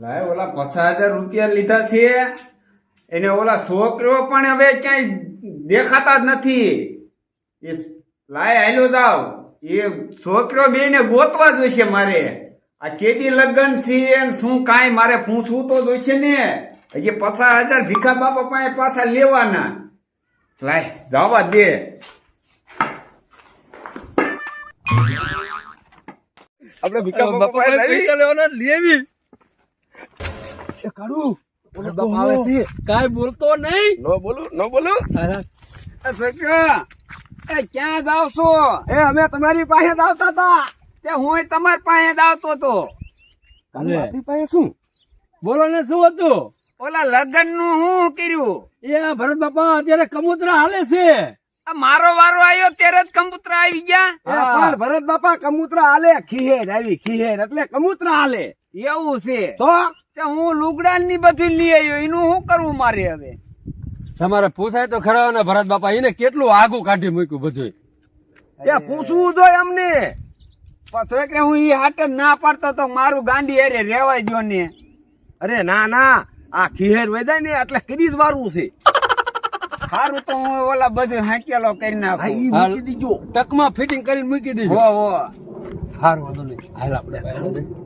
લાય ઓલા પચાસ હજાર રૂપિયા લીધા છે. એને ઓલા છોકરીઓ પણ હવે ક્યાંય દેખાતા જ નથી. એ લાય હાલ્યો જાવ. એ છોકરો બે ને ગોતવા જોઈશે મારે. આ કેદી લગ્ન છે શું કાંઈ મારે પૂછવું તો જોઈશે ને. હજી પચાસ હજાર ભીખા બાપા પાસે પાછા લેવાના. લાય જવા દે. આપણે ભીખા બાપા પાસે પૈસા લેવાના લેવી. એ કાઢું. ઓલો બાપા આવે છે. કાઈ બોલતો નહીં. નો બોલું નો બોલું. એ ક્યાં જાવ છો એ અમે તમારી પાસે જ આવતા હતા. તે હું તમારી પાસે જ આવતો તો કાલે આપણી પાસે શું? બોલો ને શું હતું? ઓલા લગ્નનું હું કર્યું? એ ભરત બાપા અત્યારે કબૂતરા હાલે છે. આ મારો વારો આવ્યો ત્યારે જ કમ્પ્યુટર આવી ગયા? પણ ભરત બાપા કમૂતરા હાલે ખીહેર આવી ખીહેર. એટલે કમૂતરા હાલે. એવું છે? તો? હું લુગડા ની બધું લઈ આવ્યો એનું શું કરવું મારે હવે? તમારે પૂછાય તો ખરા ને ભરત બાપા એને કેટલું આગું કાઢી મૂક્યું બધું એ પૂછવું જોઈએ અમને. પછી કે હું એ હાટ જ ના પાડતો તો મારું ગાંડી અરે રેવાય ગયો ને. અરે ના ના. આ ખીહેર વેદાય ને એટલે કદી જ વારવું છે. સારું તો હું ઓલા બધું હાંકેલો કરી નાખું. ઈ મૂકી દીજો. ટકમાં ફિટિંગ કરીને મૂકી હો હો. સારું વાંધો નહીં. હાલ આપણે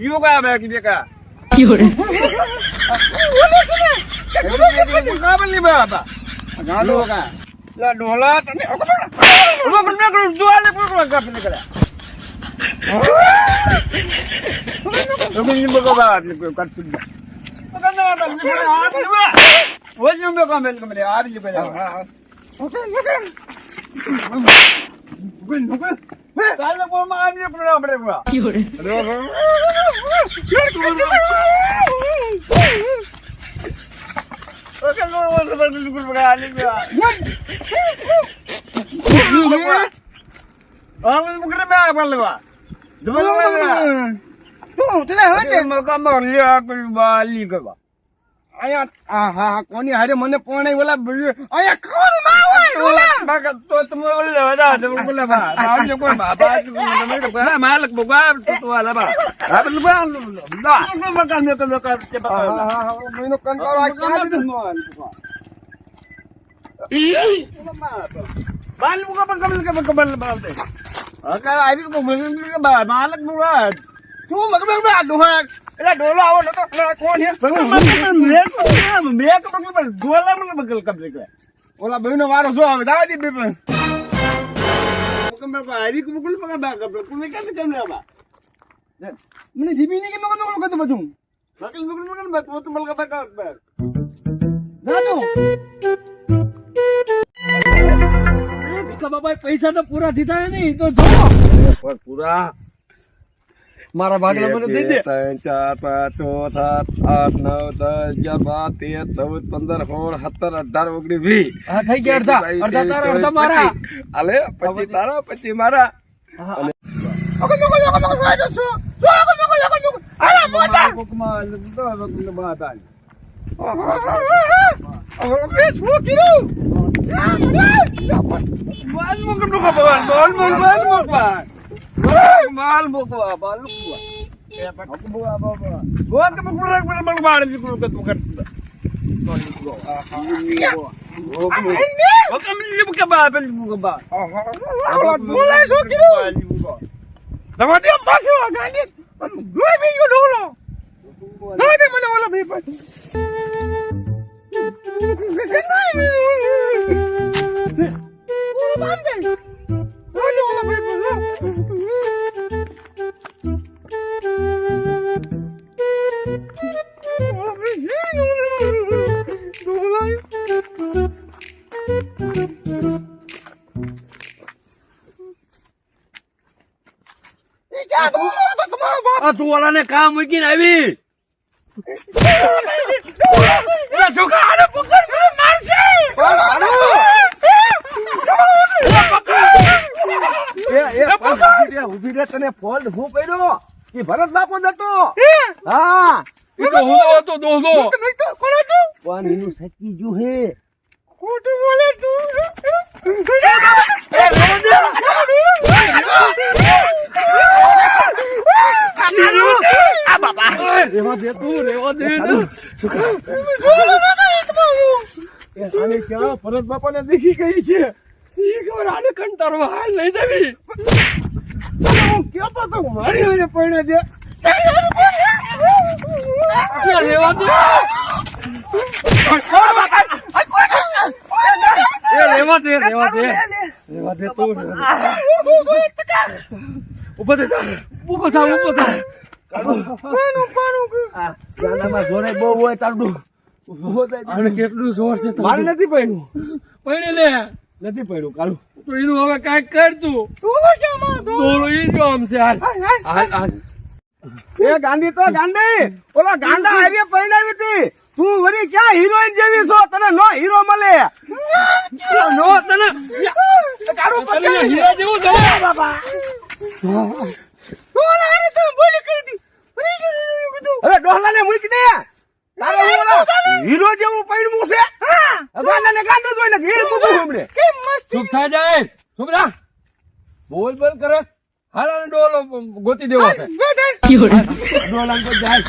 શું તે હવે Makam lihat aku bali ke ba. અહીંયા આ હા હા કોની હારે મને પણ ઓલા અહીંયા કોણ ના હોય ઓલા Baka to temu lewa dah, temu kula ba. Tahu je kau ba. Ba tu nama tu kan malak buka tu ala ba. Apa lu ba lu. Dah. Kau makan dia kalau kau cepat. હા હા હા હા મહિનો કંટાળો આ ક્યાં દીધો Bal buka bang kabel kabel kabel ba tu. Akak abi ko buka ba malak buka. તું મગ મગ આ ડોહા એટલે ડોલો આવો નતો એટલે કોણ હે ઓલા ભાઈનો વારો જો હવે દાવા દી બે મને જીબી ની કે મગ મગ કદું બધું દાદુ. એ ભીખા બાપા પૈસા તો પૂરા થતા નહીં તો જો. પૂરા? મારા ભાગલા મને દઈ દે. ત્રણ ચાર પાંચ છ સાત આઠ નવ દસ અગિયાર બાર તેર ચૌદ પંદર સોળ સત્તર અઢાર ઓગણીસ વીસ. હા થઈ ગયા અડધા. અડધા તારા અડધા મારા. અલે પછી તારા પછી મારા. હા, બોલાય શું? કીધું? તમારે ત્યાં પાછો ગાંડી લોહી પી ગયો ડોલો ના દે મને ઓલા ભાઈ પાછું આ તું ઓલાને કામ મૂકીને આવી. છોકરા આને પકડ મારશે. ઊભી રે, તને ફોલ્ટ હું પડ્યો? એ ભરત બાપો જ હતો હા. એ તો હું તો હતો દોસ્તો પણ એનું સચી ગયું હે. ખોટું બોલે તું. રેવા દે તું રેવા દે ને. એ આને ક્યાં? ભરત બાપાને દેખી ગઈ છે. ખબર આને કંટાળો હાલ લઈ જવી. હું કહેતો તો મારી હારે પરણે દે? રેવા દે રેવા દે. રેવા દે રેવા દે. તું. ઊભો થા જા. ઊભો થા ઊભો થા. આ બહુ હોય તારું ઊભો કેટલું જોર છે મારે નથી પડ્યું. પૈણી લે. નથી પડ્યું કાલું તો એનું હવે કાંઈક કર તું. દોરો ઈ જો આમ છે. હાલ. હાલ હાલ એ ગાંધી તો ગાંડી ઓલા ગાંડા હાઈવે પરિણાવી હતી. તું વરી ક્યાં હિરોઈન જેવી છો? તને નો હીરો મળે. નો તને તારું તને હીરા હવે ડોહલા ને મૂકી દે. તારો ઓલો હીરો જેવું પડ્યું છે. ગાંડા ને ગાંડો જોઈને ઘેર મૂકું હમણે. ચૂપ થા જાય. બોલ બોલ કરસ. હાલ ડોલો ગોતી દેવો છે. ડોહલા તો જાય.